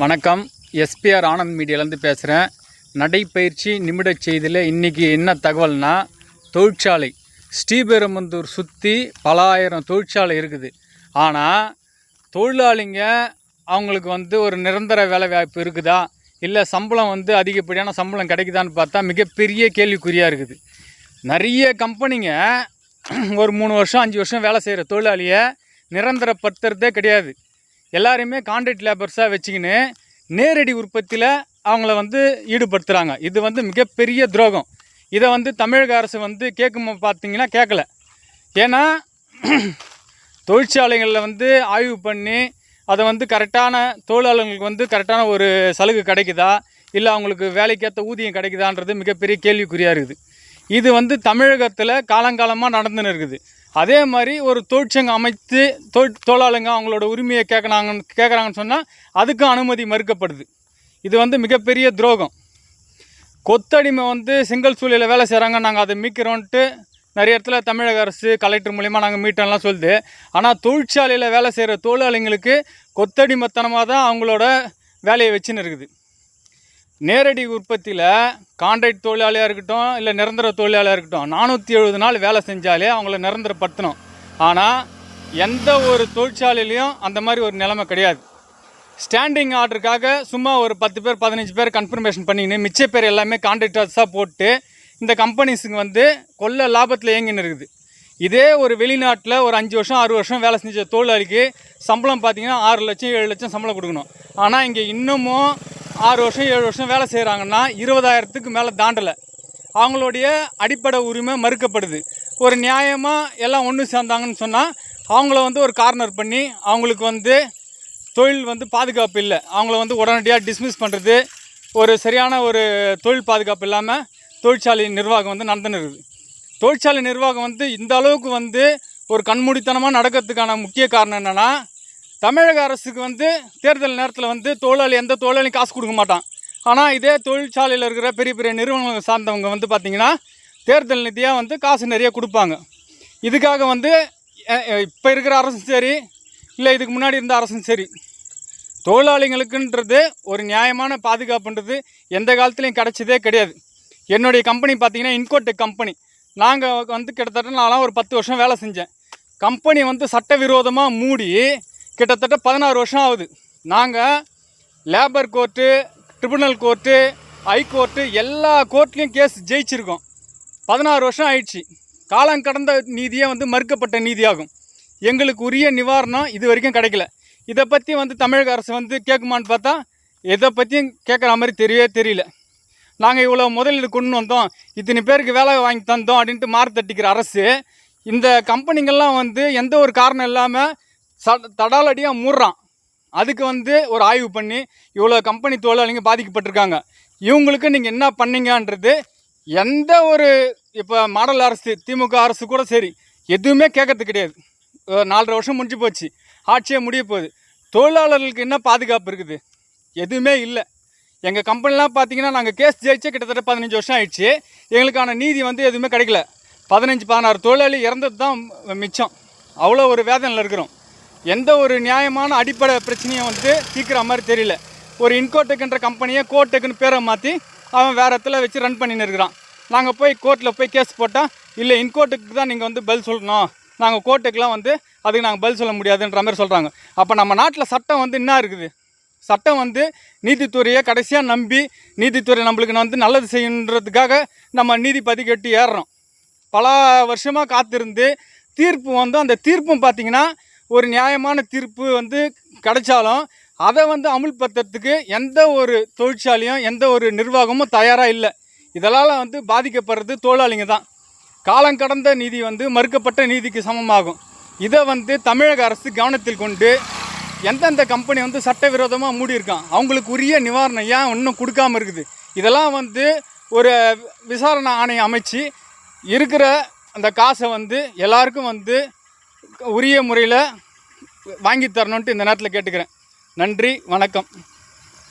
வணக்கம். எஸ்பிஆர் ஆனந்த் மீடியாலேருந்து பேசுகிறேன் நடைப்பயிற்சி நிமிடச் செய்தியில் இன்றைக்கி என்ன தகவல்னா தொழிற்சாலை. ஸ்ரீபெரும்புந்தூர் சுற்றி பல ஆயிரம் தொழிற்சாலை இருக்குது. ஆனால் தொழிலாளிங்க அவங்களுக்கு வந்து ஒரு நிரந்தர வேலை வாய்ப்பு இருக்குதா? இல்லை சம்பளம் வந்து அதிகப்படியான சம்பளம் கிடைக்குதான்னு பார்த்தா மிகப்பெரிய கேள்விக்குறியாக இருக்குது. நிறைய கம்பெனிங்க ஒரு மூணு வருஷம் அஞ்சு வருஷம் வேலை செய்கிற தொழிலாளியை நிரந்தரப்படுத்துறதே கிடையாது. எல்லாரையுமே கான்ட்ராக்ட் லேபர்ஸாக வச்சுக்கின்னு நேரடி உற்பத்தியில் அவங்கள வந்து ஈடுபடுத்துகிறாங்க இது வந்து மிகப்பெரிய துரோகம். இதை வந்து தமிழக அரசு வந்து கேட்கும் பார்த்தீங்கன்னா கேட்கல. ஏன்னா தொழிற்சாலைகளில் வந்து ஆய்வு பண்ணி அதை வந்து கரெக்டான தொழிலாளர்களுக்கு வந்து கரெக்டான ஒரு சலுகை கிடைக்குதா? இல்லை அவங்களுக்கு வேலைக்கேற்ற ஊதியம் கிடைக்குதான்றது மிகப்பெரிய கேள்விக்குறியாக இருக்குது. இது வந்து தமிழகத்தில் காலங்காலமாக நடந்துன்னு இருக்குது. அதே மாதிரி ஒரு தொழிற்சங்கம் அமைத்து தொழில் தொழிலாளங்க அவங்களோட உரிமையை கேட்குறாங்கன்னு கேட்குறாங்கன்னு சொன்னால் அதுக்கும் அனுமதி மறுக்கப்படுது. இது வந்து மிகப்பெரிய துரோகம். கொத்தடிமை வந்து செங்கல் சூழலில் வேலை செய்கிறாங்க நாங்கள் அதை மீட்கிறோன்ட்டு நிறைய இடத்துல தமிழக அரசு கலெக்டர் மூலிமா நாங்கள் மீட்டோம்லாம் சொல்லுது. ஆனால் தொழிற்சாலையில் வேலை செய்கிற தொழிலாளிங்களுக்கு கொத்தடிமைத்தனமாக தான் அவங்களோட வேலையை வச்சுன்னு இருக்குது. நேரடி உற்பத்தியில் கான்ட்ராக்ட் தொழிலாளியாக இருக்கட்டும் இல்லை நிரந்தர தொழிலாளியாக இருக்கட்டும் நானூற்றி எழுபது நாள் வேலை செஞ்சாலே அவங்கள நிரந்தரப்படுத்தணும். ஆனால் எந்த ஒரு தொழிற்சாலையிலையும் அந்த மாதிரி ஒரு நிலைமை கிடையாது. ஸ்டாண்டிங் ஆர்டருக்காக சும்மா ஒரு பத்து பேர் பதினஞ்சு பேர் கன்ஃபர்மேஷன் பண்ணிக்கின்னு மிச்ச பேர் எல்லாமே கான்ட்ராக்டர்ஸாக போட்டு இந்த கம்பெனிஸுங்க வந்து கொள்ள லாபத்தில் இயங்கின்னு இருக்குது. இதே ஒரு வெளிநாட்டில் ஒரு அஞ்சு வருஷம் ஆறு வருஷம் வேலை செஞ்ச தொழிலாளிக்கு சம்பளம் பார்த்தீங்கன்னா ஆறு லட்சம் ஏழு லட்சம் சம்பளம் கொடுக்கணும். ஆனால் இங்கே இன்னமும் ஆறு வருஷம் ஏழு வருஷம் வேலை செய்கிறாங்கன்னா இருபதாயிரத்துக்கு மேலே தாண்டலை. அவங்களுடைய அடிப்படை உரிமை மறுக்கப்படுது. ஒரு நியாயமாக எல்லாம் ஒன்று சேர்ந்தாங்கன்னு சொன்னால் அவங்கள வந்து ஒரு கார்னர் பண்ணி அவங்களுக்கு வந்து தொழில் வந்து பாதுகாப்பு இல்லை. அவங்கள வந்து உடனடியாக டிஸ்மிஸ் பண்ணுறது ஒரு சரியான ஒரு தொழில் பாதுகாப்பு இல்லாமல் தொழிற்சாலை நிர்வாகம் வந்து நடந்துன்னு இருக்குது தொழிற்சாலை நிர்வாகம் வந்து இந்த அளவுக்கு வந்து ஒரு கண்மூடித்தனமாக நடக்கிறதுக்கான முக்கிய காரணம் என்னென்னா தமிழக அரசுக்கு வந்து தேர்தல் நேரத்தில் வந்து தொழிலாளி எந்த தொழிலாளியும் காசு கொடுக்க மாட்டான். ஆனால் இதே தொழிற்சாலையில் இருக்கிற பெரிய பெரிய நிறுவனங்கள் சார்ந்தவங்க வந்து பார்த்திங்கன்னா தேர்தல் நிதியாக வந்து காசு நிறைய கொடுப்பாங்க. இதுக்காக வந்து இப்போ இருக்கிற அரசும் சரி இல்லை இதுக்கு முன்னாடி இருந்த அரசும் சரி தொழிலாளிகளுக்குன்றது ஒரு நியாயமான பாதுகாப்புன்றது எந்த காலத்துலேயும் கிடைச்சதே கிடையாது. என்னுடைய கம்பெனி பார்த்திங்கன்னா இன்கோடெக் கம்பெனி. நாங்கள் வந்து கிட்டத்தட்ட நான்லாம் ஒரு பத்து வருஷம் வேலை செஞ்சேன். கம்பெனி வந்து சட்டவிரோதமாக மூடி கிட்டத்தட்ட பதினாறு வருஷம் ஆகுது. நாங்கள் labour court tribunal court high court எல்லா கோர்ட்லேயும் கேஸ் ஜெயிச்சிருக்கோம். பதினாறு வருஷம் ஆயிடுச்சு. காலம் கடந்த நீதியே வந்து மறுக்கப்பட்ட நீதியாகும். எங்களுக்கு உரிய நிவாரணம் இது வரைக்கும் கிடைக்கல. இதை பற்றி வந்து தமிழக அரசு வந்து கேட்குமான்னு பார்த்தா எதை பற்றியும் கேட்குற மாதிரி தெரியவே தெரியல. நாங்கள் இவ்வளோ முதலீடு கொண்டு வந்தோம். இத்தனை பேருக்கு வேலை வாங்கி தந்தோம் அப்படின்ட்டு மாறு தட்டிக்கிற அரசு இந்த கம்பெனிங்கள்லாம் வந்து எந்த ஒரு காரணம் இல்லாமல் ச தடாலடியாக மூடுறான். அதுக்கு வந்து ஒரு ஆய்வு பண்ணி இவ்வளோ கம்பெனி தொழிலாளிங்க பாதிக்கப்பட்டிருக்காங்க. இவங்களுக்கு நீங்கள் என்ன பண்ணீங்கன்றது எந்த ஒரு இப்போ மாடல் அரசு திமுக அரசு கூட சரி எதுவுமே கேட்கறது கிடையாது. நாலரை வருஷம் முடிஞ்சு போச்சு. ஆட்சியே முடிய போகுது. தொழிலாளர்களுக்கு என்ன பாதுகாப்பு இருக்குது? எதுவுமே இல்லை. எங்கள் கம்பெனிலாம் பார்த்தீங்கன்னா நாங்கள் கேஸ் ஜெயிச்சே கிட்டத்தட்ட பதினஞ்சு வருஷம் ஆயிடுச்சு. எங்களுக்கான நீதி வந்து எதுவுமே கிடைக்கல. பதினஞ்சு பதினாறு தொழிலாளி இறந்தது தான் மிச்சம். அவ்வளோ ஒரு வேதனையில் இருக்கிறோம். எந்த ஒரு நியாயமான அடிப்படை பிரச்சனையும் வந்து தீர்க்குற மாதிரி தெரியல. ஒரு இன்கோடெக்ன்ற கம்பெனியை கோட்டெக்குன்னு பேரை மாற்றி அவன் வேறு இடத்துல வச்சு ரன் பண்ணின்னு இருக்கிறான். நாங்கள் போய் கோர்ட்டில் போய் கேஸ் போட்டால் இல்லை இன்கோட்டுக்கு தான் நீங்கள் வந்து பதில் சொல்லணும். நாங்கள் கோர்ட்டுக்கெலாம் வந்து அதுக்கு நாங்கள் பதில் சொல்ல முடியாதுன்ற மாதிரி சொல்கிறாங்க அப்போ நம்ம நாட்டில் சட்டம் வந்து என்ன இருக்குது? சட்டம் வந்து நீதித்துறையை கடைசியாக நம்பி நீதித்துறை நம்மளுக்கு வந்து நல்லது செய்யணுன்றதுக்காக நம்ம நீதிபதி கட்டி ஏறுறோம். பல வருஷமாக காத்திருந்து தீர்ப்பு வந்து அந்த தீர்ப்பும் பார்த்திங்கன்னா ஒரு நியாயமான தீர்ப்பு வந்து கிடைச்சாலும் அதை வந்து அமுல்படுத்துறதுக்கு எந்த ஒரு தொழிற்சாலையும் எந்த ஒரு நிர்வாகமும் தயாராக இல்லை. இதனால் வந்து பாதிக்கப்படுறது தொழிலாளிங்க தான். காலம் கடந்த நீதி வந்து மறுக்கப்பட்ட நீதிக்கு சமமாகும். இதை வந்து தமிழக அரசு கவனத்தில் கொண்டு எந்தெந்த கம்பெனி வந்து சட்டவிரோதமாக மூடியிருக்கான் அவங்களுக்கு உரிய நிவாரணம் ஏன் இன்னும் கொடுக்காம இருக்குது? இதெல்லாம் வந்து ஒரு விசாரணை ஆணையம் அமைச்சு இருக்கிற அந்த காசை வந்து எல்லாருக்கும் வந்து உரிய முறையில் வாங்கி தரணுன்ட்டு இந்த நேரத்தில் கேட்டுக்கிறேன். நன்றி வணக்கம்.